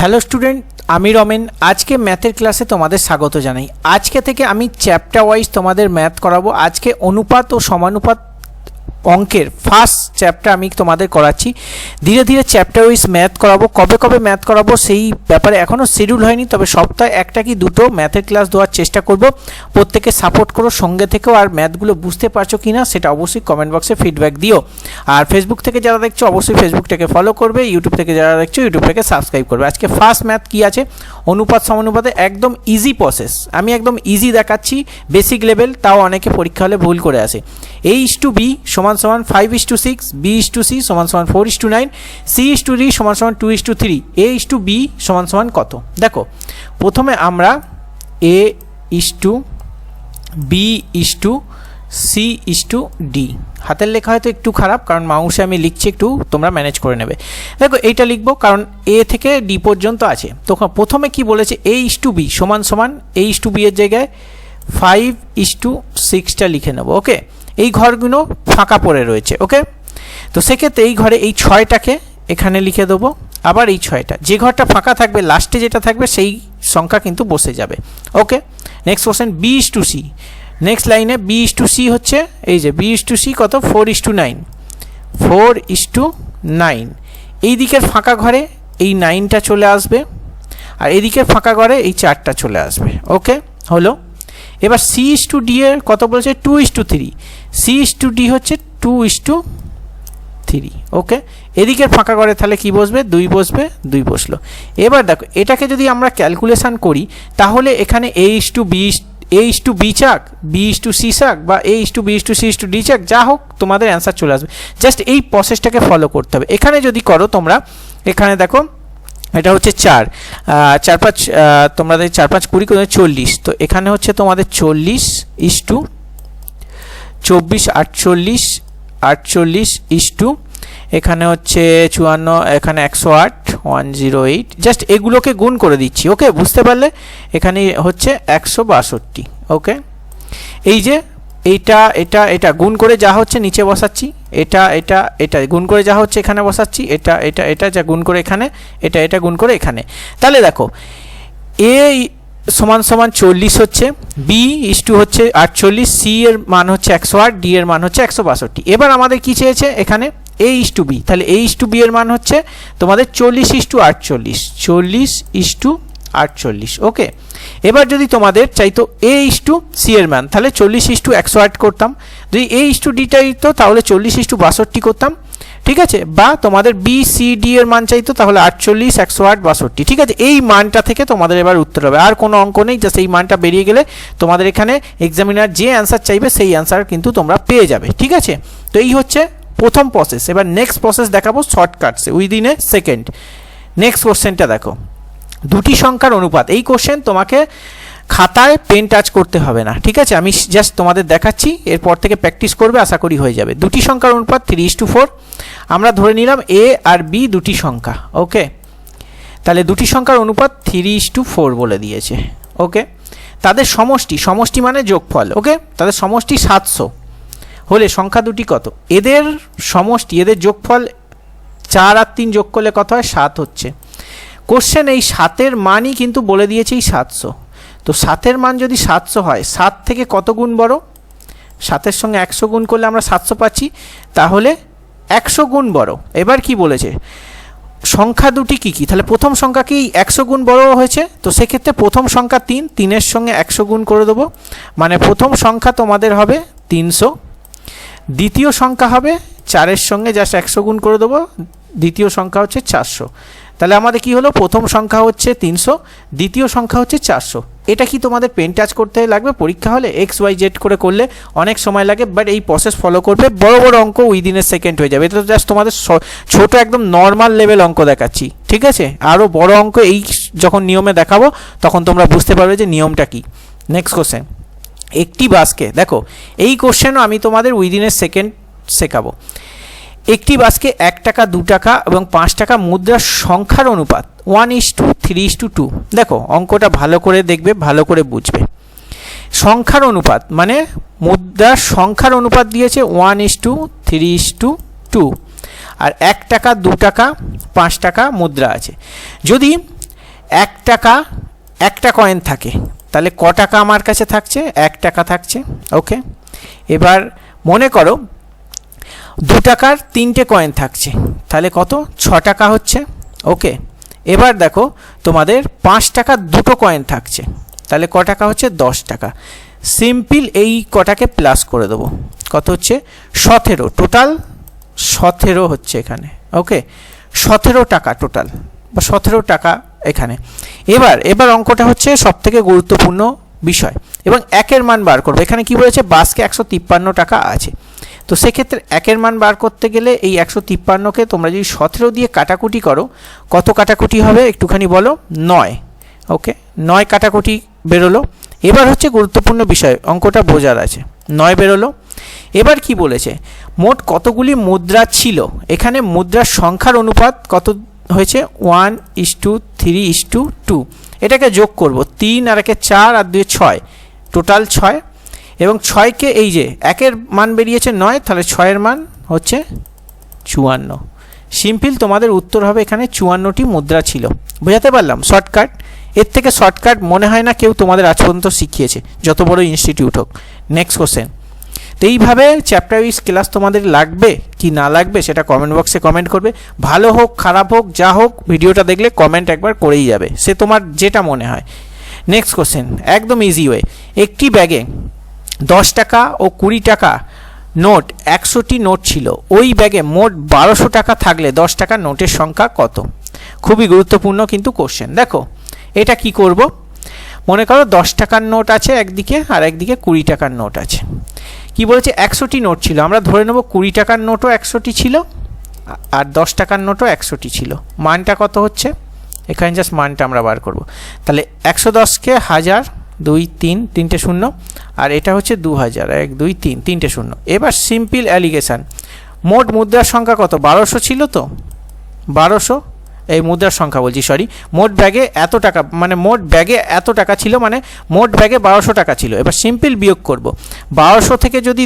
Hello student, আমি রমেন। আজকে ম্যাথের ক্লাসে তোমাদের স্বাগত জানাই। আজকে থেকে আমি চ্যাপ্টার ওয়াইজ তোমাদের ম্যাথ করাবো। আজকে অনুপাত ও সমানুপাত অঙ্কের ফার্স্ট চ্যাপ্টার আমি তোমাদের করাচ্ছি। ধীরে ধীরে চ্যাপ্টার ওয়াইজ ম্যাথ করাবো। কবে কবে ম্যাথ করাবো সেই ব্যাপারে এখনও শিডিউল হয়নি, তবে সপ্তাহে একটা কি দুটো ম্যাথের ক্লাস দেওয়ার চেষ্টা করব। প্রত্যেকে সাপোর্ট করো, সঙ্গে থেকেও আর ম্যাথগুলো বুঝতে পারছ কি না সেটা অবশ্যই কমেন্ট বক্সে ফিডব্যাক দিও। আর ফেসবুক থেকে যারা দেখছ, অবশ্যই ফেসবুকটাকে ফলো করবে ইউটিউব থেকে যারা দেখছ ইউটিউবটাকে সাবস্ক্রাইব করবে। আজকে ফার্স্ট ম্যাথ কি আছে? অনুপাত, সমানুপাতে একদম ইজি প্রসেস আমি একদম ইজি দেখাচ্ছি বেসিক লেভেল তাও অনেকে পরীক্ষা হলে ভুল করে আসে। এ ইস টু বি সমান সমান five is to six B is to C সমান সমান four is to nine C is to D সমান সমান two is to three A is to B সমান সমান কত দেখো প্রথমে আমরা A is to B is to C is to D হাতের লেখা হয়তো একটু খারাপ কারণ মাউসে আমি লিখছি একটু তোমরা ম্যানেজ করে নেবে দেখো এইটা লিখব কারণ এ থেকে ডি পর্যন্ত আছে তো প্রথমে কি বলেছে এ ইস টু বি সমান সমান এ ইস টু বি এর জায়গায় ফাইভ ইস টু সিক্সটা লিখে নেব ওকে এই ঘরগুলো ফাঁকা পড়ে রয়েছে ওকে তো সেক্ষেত্রে এই ঘরে এই ছয়টাকে এখানে লিখে দেবো, আবার এই ছয়টা। যে ঘরটা ফাঁকা থাকবে লাস্টে যেটা থাকবে, সেই সংখ্যা কিন্তু বসে যাবে okay next question B is to C next লাইনে বি ইস টু সি হচ্ছে, এই যে বি ইস টু সি কত? Four is to nine four is to nine এই দিকের ফাঁকা ঘরে এই নাইনটা চলে আসবে, আর এদিকের ফাঁকা ঘরে এই চারটা চলে আসবে ওকে হলো এবার সি ইস টু ডি এর কত বলেছে two is to three C is to D হচ্ছে two is to three okay এদিকের ফাঁকা করে তাহলে কি বসবে দুই বসবে দুই বসল এবার দেখো এটাকে যদি আমরা ক্যালকুলেশান করি তাহলে এখানে A is to B A is to B চাক বি ইস টু সি চাক বা A is to B is to C is to D চাক যা হোক তোমাদের অ্যান্সার চলে আসবে জাস্ট এই প্রসেসটাকে ফলো করতে হবে এখানে যদি করো তোমরা এখানে দেখো এটা হচ্ছে চার। চার পাঁচ তোমাদের চার পাঁচ কুড়ি করে চল্লিশ। তো এখানে হচ্ছে তোমাদের চল্লিশ ইস টু চব্বিশ আটচল্লিশ আটচল্লিশ ইস টু এখানে হচ্ছে চুয়ান্ন, এখানে একশো আট ওয়ান জিরো এইট জাস্ট এগুলোকে গুণ করে দিচ্ছি ওকে বুঝতে পারলে? এখানে হচ্ছে একশো বাষট্টি ওকে এই যে এইটা, এটা এটা, গুণ করে যা হচ্ছে নিচে বসাচ্ছি, এটা এটা এটা, গুণ করে যা হচ্ছে এখানে বসাচ্ছি, এটা এটা এটা, যা গুণ করে এখানে, এটা এটা, গুণ করে এখানে। তাহলে দেখো, এ সমান সমান চল্লিশ হচ্ছে, বি ইস টু হচ্ছে আটচল্লিশ, সি এর মান হচ্ছে একশো আট, ডি এর মান হচ্ছে একশো বাষট্টি। এবার আমাদের কী চেয়েছে এখানে? A is to B. তাহলে এ ইস টু বি এর মান হচ্ছে তোমাদের চল্লিশ ইস টু আটচল্লিশ, চল্লিশ ইস টু আটচল্লিশ, ওকে? এবার যদি তোমাদের চাইতো এ ইস টু সি এর মান, তাহলে চল্লিশ ইস টু একশো আট করতাম। যদি এ ইস টু ডি চাইতো, তাহলে চল্লিশ ইস টু বাষট্টি করতাম। ঠিক আছে? বা তোমাদের বি সি ডি এর মান চাইতো, তাহলে আটচল্লিশ, একশো আট, বাষট্টি। ঠিক আছে? এই মানটা থেকে তোমাদের এবার উত্তর হবে। আর কোনো অঙ্ক নেই জাস্ট এই মানটা বেরিয়ে গেলে তোমাদের এখানে এক্সামিনার যে অ্যান্সার চাইবে, সেই অ্যান্সার কিন্তু তোমরা পেয়ে যাবে। ঠিক আছে? তো এই হচ্ছে প্রথম প্রসেস এবার নেক্সট প্রসেস দেখাবো শর্টকাটসে উইদিন এ সেকেন্ড নেক্সট কোশ্চেনটা দেখো। দুটি সংখ্যার অনুপাত। এই কোশ্চেন তোমাকে খাতায় পেন টাচ করতে হবে না, ঠিক আছে? আমি জাস্ট তোমাদের দেখাচ্ছি, এরপর থেকে প্র্যাকটিস করবে, আশা করি হয়ে যাবে। দুটি সংখ্যার অনুপাত থ্রি ইস টু ফোর আমরা ধরে নিলাম এ আর বি দুটি সংখ্যা ওকে তাহলে দুটি সংখ্যার অনুপাত থ্রি ইস টু ফোর বলে দিয়েছে ওকে তাদের সমষ্টি সমষ্টি মানে যোগফল ওকে তাদের সমষ্টি সাতশো। হলে সংখ্যা দুটি কত? এদের সমষ্টি, এদের যোগফল চার আর তিন যোগ করলে কত হয়? সাত হচ্ছে। কোশ্চেন এই সাতের মানই কিন্তু বলে দিয়েছে এই সাতশো। তো সাতের মান যদি সাতশো হয়, সাত থেকে কত গুণ বড়? সাতের সঙ্গে একশো গুণ করলে আমরা সাতশো পাচ্ছি, তাহলে একশো গুণ বড়। এবার কি বলেছে? সংখ্যা দুটি কী কী? তাহলে প্রথম সংখ্যা কি একশো গুণ বড় হয়েছে? তো সেক্ষেত্রে প্রথম সংখ্যা তিন, তিনের সঙ্গে একশো গুণ করে দেবো। মানে প্রথম সংখ্যা তোমাদের হবে তিনশো। দ্বিতীয় সংখ্যা হবে চারের সঙ্গে জাস্ট একশো গুণ করে দেবো। দ্বিতীয় সংখ্যা হচ্ছে চারশো। তাহলে আমাদের কি হলো? প্রথম সংখ্যা হচ্ছে তিনশো, দ্বিতীয় সংখ্যা হচ্ছে চারশো। এটা কি তোমাদের পেন টাচ করতে লাগবে? পরীক্ষা হলে এক্স ওয়াই জেড করে করলে অনেক সময় লাগে বাট এই প্রসেস ফলো করবে। বড় বড় অঙ্ক উইদিনের সেকেন্ড হয়ে যাবে। এটা তো জাস্ট তোমাদের ছোট একদম নর্মাল লেভেল অঙ্ক দেখাচ্ছি। ঠিক আছে? আরও বড় অঙ্ক এই যখন নিয়মে দেখাবো, তখন তোমরা বুঝতে পারবে যে নিয়মটা কি। নেক্সট কোশ্চেন একটি বাসকে, দেখো, এই কোশ্চেনও আমি তোমাদের উইদিনের সেকেন্ড শেখাবো। একটি বাসকে এক টাকা, দু টাকা এবং পাঁচ টাকা মুদ্রার সংখ্যার অনুপাত one is to three is to two দেখো, অঙ্কটা ভালো করে দেখবে, ভালো করে বুঝবে। সংখ্যার অনুপাত মানে মুদ্রার সংখ্যার অনুপাত দিয়েছে one is to three is to two আর এক টাকা, দু টাকা, পাঁচ টাকা মুদ্রা আছে। যদি এক টাকা, একটা কয়েন থাকে, তাহলে ক টাকা আমার কাছে থাকছে? এক টাকা থাকছে। ওকে এবার মনে করো দু টাকার তিনটে কয়েন থাকছে। তাহলে কত? ছ টাকা হচ্ছে। ওকে এবার দেখো, তোমাদের পাঁচ টাকার দুটো কয়েন থাকছে। তাহলে ক টাকা হচ্ছে? দশ টাকা। সিম্পল এই কটাকে প্লাস করে দেবো। কত হচ্ছে? সতেরো। টোটাল সতেরো হচ্ছে এখানে। ওকে সতেরো টাকা টোটাল বা সতেরো টাকা এখানে। এবার এবার অঙ্কটা হচ্ছে সবথেকে গুরুত্বপূর্ণ বিষয়। এবং একের মান বার করব। এখানে কি বলেছে? বাসকে একশো তিপ্পান্ন টাকা আছে। তো সেক্ষেত্রে একের মান বার করতে গেলে এই একশো তিপ্পান্নকে তোমরা যদি সতেরো দিয়ে কাটাকুটি করো, কত কাটাকুটি হবে একটুখানি বলো? নয়। ওকে? নয় কাটাকুটি বেরোলো। এবার হচ্ছে গুরুত্বপূর্ণ বিষয়, অঙ্কটা বোঝার আছে। নয় বেরোলো। এবার কি বলেছে? মোট কতগুলি মুদ্রা ছিল? এখানে মুদ্রার সংখ্যার অনুপাত কত হয়েছে? One is to, three is to two. এটাকে যোগ করব। তিন আর একে চার আর দুয়ে ছয়। টোটাল ছয়। এবং ছয়কে এই যে একের মান বেরিয়েছে নয়, তাহলে ছয়ের মান হচ্ছে চুয়ান্ন। সিম্পল তোমাদের উত্তর হবে এখানে চুয়ান্নটি মুদ্রা ছিল। বোঝাতে পারলাম? শর্টকাট। এর থেকে শর্টকাট মনে হয় না কেউ তোমাদের আজ পর্যন্ত শিখিয়েছে। যত বড় ইনস্টিটিউট হোক। নেক্সট কোশ্চেন তো এইভাবে চ্যাপ্টার ওয়াইজ ক্লাস তোমাদের লাগবে কি না লাগবে সেটা কমেন্ট বক্সে কমেন্ট করবে। ভালো হোক, খারাপ হোক, যা হোক, ভিডিওটা দেখলে কমেন্ট একবার করেই যাবে। সে তোমার যেটা মনে হয়। নেক্সট কোশ্চেন একদম ইজি ওয়ে একটি ব্যাগে দশ টাকা ও কুড়ি টাকা নোট, একশোটি নোট ছিল। ওই ব্যাগে মোট বারোশো টাকা থাকলে দশ টাকার নোটের সংখ্যা কত? খুবই গুরুত্বপূর্ণ কিন্তু কোশ্চেন দেখো, এটা কি করব? মনে করো দশ টাকার নোট আছে একদিকে আর একদিকে কুড়ি টাকার নোট আছে। কি বলেছে? একশোটি নোট ছিল। আমরা ধরে নেব কুড়ি টাকার নোটও একশোটি ছিল, আর দশ টাকার নোটও একশোটি ছিল। মানটা কত হচ্ছে? এখানে জাস্ট মানটা আমরা বার করব। তাহলে একশো দশকে হাজার দুই, তিন, তিনটে শূন্য। আর এটা হচ্ছে দু হাজার এক, দুই, তিন, তিনটে শূন্য। এবার সিম্পল অ্যালিগেশান মোট মুদ্রার সংখ্যা কত? বারোশো ছিল তো? বারোশো? এই মুদ্রার সংখ্যা বলছি সরি মোট ব্যাগে এত টাকা মানে মোট ব্যাগে এত টাকা ছিল মানে মোট ব্যাগে বারোশো টাকা ছিল। এবার সিম্পল বিয়োগ করব। বারোশো থেকে যদি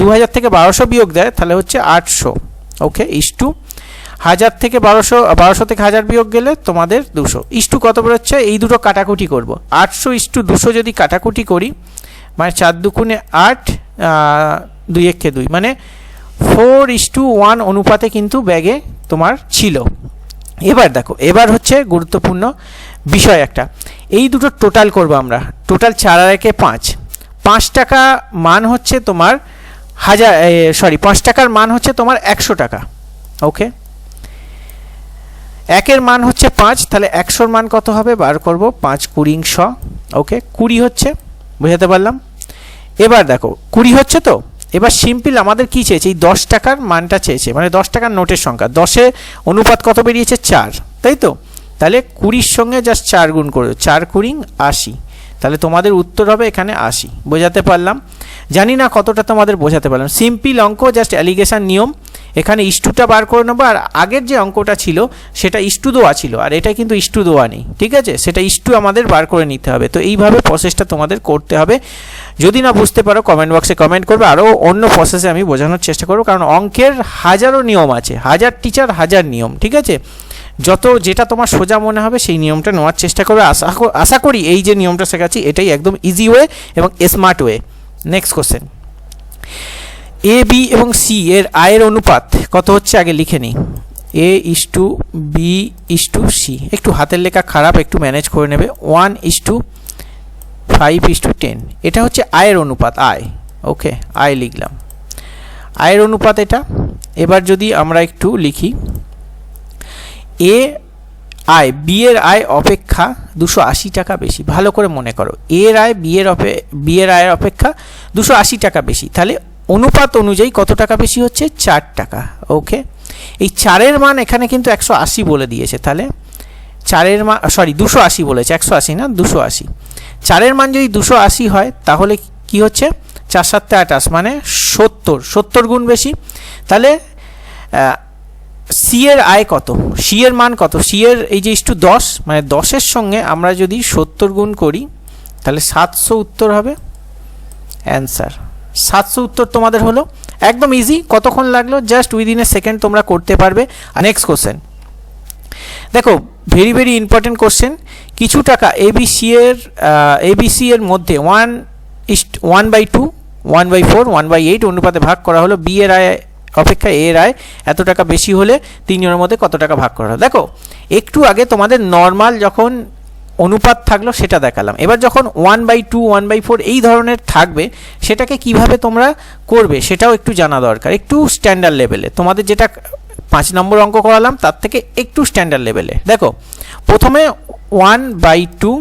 দু হাজার থেকে বারোশো বিয়োগ দেয়, তাহলে হচ্ছে আটশো। ওকে ইস টু হাজার থেকে বারোশো বারোশো থেকে হাজার বিয়োগ গেলে তোমাদের দুশো। ইস্টু কত বেরোচ্ছে? এই দুটো কাটাকুটি করব। আটশো ইস্টু দুশো যদি কাটাকুটি করি মানে চার দুকুনে আট দুই একে দুই মানে ফোর ইস্টু ওয়ান অনুপাতে কিন্তু ব্যাগে তোমার ছিল। এবার দেখো, এবার হচ্ছে গুরুত্বপূর্ণ বিষয় একটা। এই দুটো টোটাল করব আমরা। টোটাল চার আর একে পাঁচ। পাঁচ টাকা মান হচ্ছে তোমার হাজার সরি পাঁচ টাকার মান হচ্ছে তোমার একশো টাকা ওকে একের মান হচ্ছে পাঁচ, তাহলে একশোর মান কত হবে? বার করব, পাঁচ কুড়ি শ ওকে কুড়ি হচ্ছে, বোঝাতে পারলাম? এবার দেখো, কুড়ি হচ্ছে তো? এবার সিম্পল আমাদের কী চেয়েছে? এই দশ টাকার মানটা চেয়েছে মানে দশ টাকার নোটের সংখ্যা, দশে অনুপাত কত বেরিয়েছে? চার, তাই তো? তাহলে কুড়ির সঙ্গে জাস্ট চার গুণ করে, চার কুড়ি আশি, তাহলে তোমাদের উত্তর হবে এখানে আশি, বোঝাতে পারলাম? জানি না কতটা তোমাদের বোঝাতে পারলাম। সিম্পল অঙ্ক জাস্ট অ্যালিগেশন নিয়ম। এখানে ইস্টুটা বার করে নেব, আর আগের যে অঙ্কটা ছিল, সেটা ইস্টু দোয়া ছিল, আর এটা কিন্তু ইস্টু দোয়া নেই, ঠিক আছে? সেটা ইস্টু আমাদের বার করে নিতে হবে। তো এইভাবে প্রসেসটা তোমাদের করতে হবে। যদি না বুঝতে পারো কমেন্ট বক্সে কমেন্ট করবে। আরও অন্য প্রসেসে আমি বোঝানোর চেষ্টা করব, কারণ অঙ্কের হাজারো নিয়ম আছে, হাজার টিচার হাজার নিয়ম, ঠিক আছে? যত যেটা তোমার সোজা মনে হবে, সেই নিয়মটা নেওয়ার চেষ্টা করবে। আশা আশা করি এই যে নিয়মটা শেখাচ্ছি, এটাই একদম ইজি ওয়ে এবং smart way next question A B এবং সি এর আয়ের অনুপাত কত হচ্ছে আগে লিখে নিই। A is to B is to C একটু হাতের লেখা খারাপ, একটু ম্যানেজ করে নেবে। One is to five is to ten এটা হচ্ছে আয়ের অনুপাত, আয়। ওকে আয় লিখলাম। আয়ের অনুপাত এটা। এবার যদি আমরা একটু লিখি। এ আয় বি এর আয় অপেক্ষা দুশো আশি টাকা বেশি। ভালো করে মনে করো, এর আয় বি এর অপে বি এর আয়ের অপেক্ষা দুশো আশি টাকা বেশি। তাহলে অনুপাত অনুযায়ী কত টাকা বেশি হচ্ছে? চার টাকা ওকে এই চারের মান এখানে কিন্তু একশো আশি বলে দিয়েছে, তাহলে চারের মান সরি দুশো আশি বলেছে, একশো আশি না? দুশো আশি। চারের মান যদি দুশো আশি হয়, তাহলে কি হচ্ছে? চার সাতটা আটাশ মানে সত্তর সত্তর গুণ বেশি। তাহলে সি এর আয় কত? সি এর মান কত? সি এর এই যে ইস্টু দশ মানে দশের সঙ্গে আমরা যদি সত্তর গুণ করি, তাহলে সাতশো উত্তর হবে? অ্যান্সার সাতশো উত্তর তোমাদের হলো। একদম ইজি কতক্ষণ লাগল? জাস্ট উইদিন এ সেকেন্ড তোমরা করতে পারবে। নেক্সট কোশ্চেন দেখো ভেরি ভেরি ইম্পর্টেন্ট কোশ্চেন কিছু টাকা এবিসি এর এবিসি এর মধ্যে one is to one by two one by four one by eight অনুপাতে ভাগ করা হলো। বি এর আয় অপেক্ষা এ এর আয় এত টাকা বেশি হলে তিনজনের মধ্যে কত টাকা ভাগ করা দেখো, একটু আগে তোমাদের নর্মাল যখন অনুপাত থাকল সেটা দেখালাম। এবার যখন one by two one by four এই ধরনের থাকবে, সেটাকে কীভাবে তোমরা করবে সেটাও একটু জানা দরকার। একটু স্ট্যান্ডার্ড লেভেলে তোমাদের যেটা পাঁচ নম্বর অঙ্ক করালাম, তার থেকে একটু স্ট্যান্ডার্ড লেভেলে দেখো, প্রথমে one by two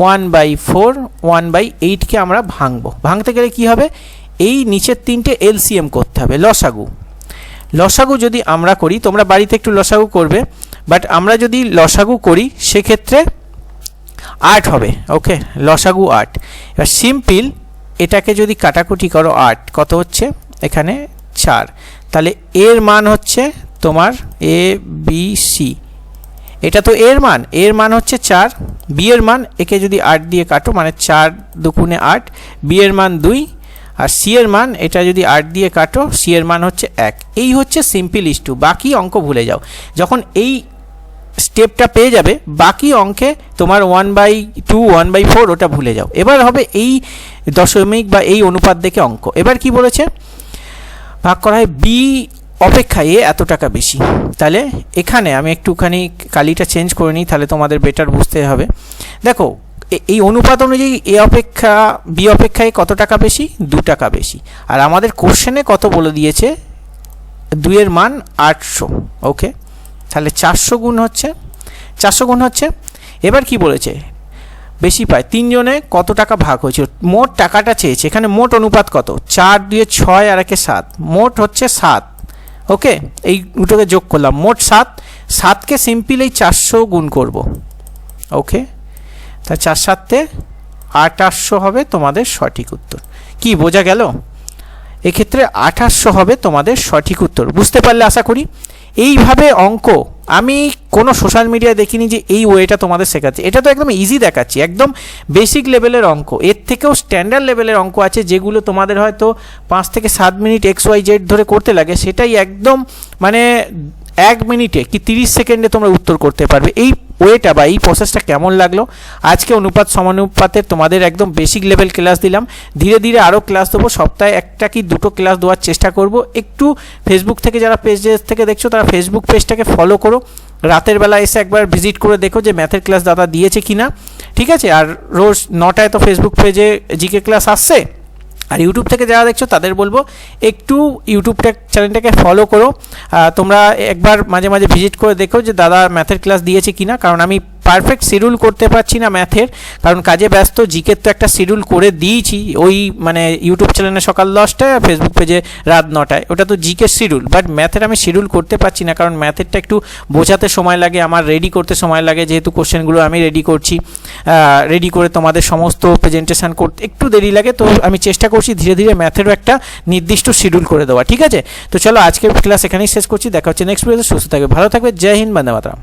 one by four one by এইটকে আমরা ভাঙবো। ভাঙতে গেলে কি হবে? এই নিচের তিনটে এলসিএম করতে হবে, লসাগু। লসাগু যদি আমরা করি, তোমরা বাড়িতে একটু লসাগু করবে বাট আমরা যদি লসাগু করি, সেক্ষেত্রে আট হবে ওকে লসাগু আট। এবার সিম্পল, এটাকে যদি কাটাকুটি করো, আট, কত হচ্ছে? এখানে চার। তাহলে এর মান হচ্ছে তোমার এ, বি, সি। এটা তো এর মান এর মান হচ্ছে চার, বি এর মান একে যদি আট দিয়ে কাটো মানে চার দুগুণে আট, বি এর মান দুই আর সি এর মান, এটা যদি আট দিয়ে কাটো সি এর মান হচ্ছে এক। এই হচ্ছে সিম্পল ইস্টু বাকি অঙ্ক ভুলে যাও। যখন এই স্টেপটা পেয়ে যাবে, বাকি অঙ্কে তোমার one by two one by four ওটা ভুলে যাও। এবার হবে এই দশমিক বা এই অনুপাত দেখে অঙ্ক। এবার কি বলেছে? ভাগ করা হয় বি অপেক্ষা এ এত টাকা বেশি। তাহলে এখানে আমি একটুখানি কালিটা চেঞ্জ করে নিই, তাহলে তোমাদের বেটার বুঝতে হবে। দেখো এই অনুপাত অনুযায়ী এ অপেক্ষা, বি অপেক্ষায় কত টাকা বেশি? দু টাকা বেশি। আর আমাদের কোশ্চেনে কত বলে দিয়েছে? দুইয়ের মান আটশো। ওকে তাহলে চারশো গুণ হচ্ছে, চারশো গুণ হচ্ছে, এবার কি বলেছে? বেশি পায়। তিনজনে কত টাকা ভাগ হয়েছে মোট টাকাটা চেয়েছে। এখানে মোট অনুপাত কত? চার দুয়ে ছয় আর একে সাত। মোট হচ্ছে সাত। ওকে এই দুটোকে যোগ করলাম। মোট সাত। সাতকে সিম্পল এই চারশো গুণ করব। ওকে তা চার সাতে আঠাশশো হবে তোমাদের সঠিক উত্তর। কি, বোঝা গেল? এক্ষেত্রে আঠাশশো হবে তোমাদের সঠিক উত্তর। বুঝতে পারলে আশা করি। এইভাবে অঙ্ক, আমি কোনো সোশ্যাল মিডিয়ায় দেখিনি যে এই ওয়েটা তোমাদের শেখাচ্ছে। এটা তো একদম ইজি দেখাচ্ছি, একদম বেসিক লেভেলের অঙ্ক। এর থেকেও স্ট্যান্ডার্ড লেভেলের অঙ্ক আছে যেগুলো তোমাদের হয়তো পাঁচ থেকে সাত মিনিট এক্স ওয়াই জেড ধরে করতে লাগে। সেটাই একদম মানে এক মিনিটে কি তিরিশ সেকেন্ডে তোমরা উত্তর করতে পারবে। এই ওয়েটা বা এই প্রসেসটা কেমন লাগল? আজকে অনুপাত সমানুপাতে তোমাদের একদম বেসিক লেভেল ক্লাস দিলাম। ধীরে ধীরে আরও ক্লাস দেবো। সপ্তাহে একটা কি দুটো ক্লাস দেওয়ার চেষ্টা করব। একটু ফেসবুক থেকে যারা পেজেস থেকে দেখছ, তারা ফেসবুক পেজটাকে ফলো করো। রাতের বেলা এসে একবার ভিজিট করে দেখো যে ম্যাথের ক্লাস দাদা দিয়েছে কি না ঠিক আছে? আর রোজ নটায় তো ফেসবুক পেজে জিকে ক্লাস আসছে। আর ইউটিউব থেকে যারা দেখছ, তাদের বলব, একটু ইউটিউবটা চ্যানেলটাকে ফলো করো। তোমরা একবার মাঝে মাঝে ভিজিট করে দেখো যে দাদা ম্যাথের ক্লাস দিয়েছে কিনা। কারণ আমি পারফেক্ট শিডিউল করতে পারছি না ম্যাথের কারণ কাজে ব্যস্ত জিকের তো একটা শিডিউল করে দিয়েছি। ওই মানে ইউটিউব চ্যানেলে সকাল দশটায় আর ফেসবুক পেজে রাত নটায়। ওটা তো জিকের শিডিউল বাট ম্যাথের আমি শিডিউল করতে পারছি না। কারণ ম্যাথেরটা একটু বোঝাতে সময় লাগে, আমার রেডি করতে সময় লাগে। যেহেতু কোশ্চেনগুলো আমি রেডি করছি রেডি করে তোমাদের সমস্ত প্রেজেন্টেশন করতে একটু দেরি লাগে। তো আমি চেষ্টা করছি ধীরে ধীরে ম্যাথেরও একটা নির্দিষ্ট শিডিউল করে দেওয়া। ঠিক আছে? তো চলো আজকের ক্লাস এখানেই শেষ করছি। দেখা হচ্ছে নেক্সট ভিডিওতে সুস্থ থাকবে, ভালো থাকবে। জয় হিন্দ, বন্দে মাতরম।